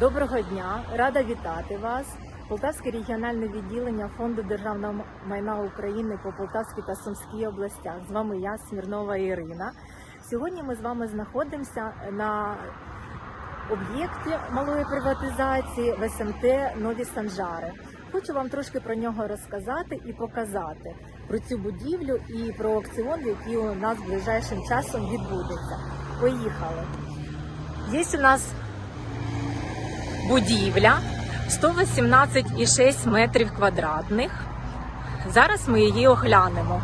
Доброго дня, рада вітати вас. Полтавське регіональне відділення Фонду державного майна України по Полтавській та Сумській областях. З вами я, Смірнова Ірина. Сьогодні ми з вами знаходимося на об'єкті малої приватизації в СМТ Нові Санжари. Хочу вам трошки про нього розказати і показати про цю будівлю і про аукціон, який у нас ближайшим часом відбудеться. Поїхали. Є у нас будівля 118,6 метрів квадратних. Зараз ми її оглянемо.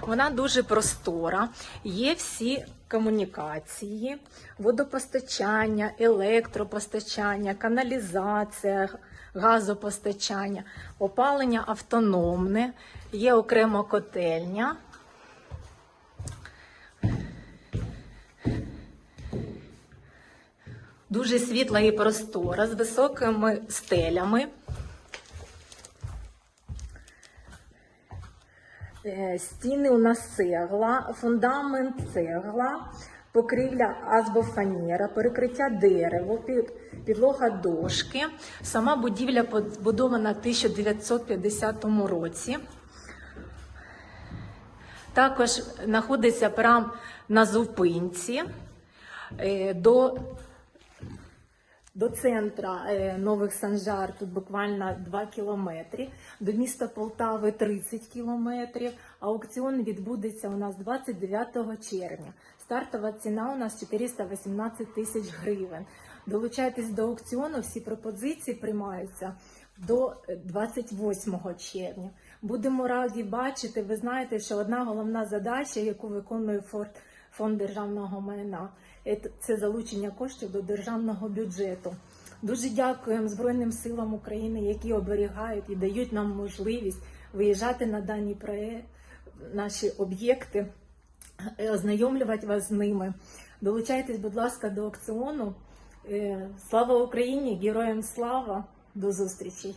Вона дуже простора, є всі комунікації, водопостачання, електропостачання, каналізація, газопостачання, опалення автономне, є окремо котельня. Дуже світла і простора з високими стелями. Е, Стіни у нас цегла, фундамент цегла, покрівля азбофанера, перекриття дерево, підлога дошки. Сама будівля побудована в 1950 році. Також знаходиться прямо на зупинці е, до до центра е, Нових Санжар тут буквально 2 кілометри, до міста Полтави 30 кілометрів. Аукціон відбудеться у нас 29 червня. Стартова ціна у нас 418 тисяч гривень. Долучайтесь до аукціону, всі пропозиції приймаються до е, 28 червня. Будемо раді бачити. Ви знаєте, що одна головна задача, яку виконує Форт фонд державного майна. Це залучення коштів до державного бюджету. Дуже дякуємо Збройним силам України, які оберігають і дають нам можливість виїжджати на дані проє... наші об'єкти, е, ознайомлювати вас з ними. Долучайтесь, будь ласка, до аукціону. Е, Слава Україні! Героям слава! До зустрічей!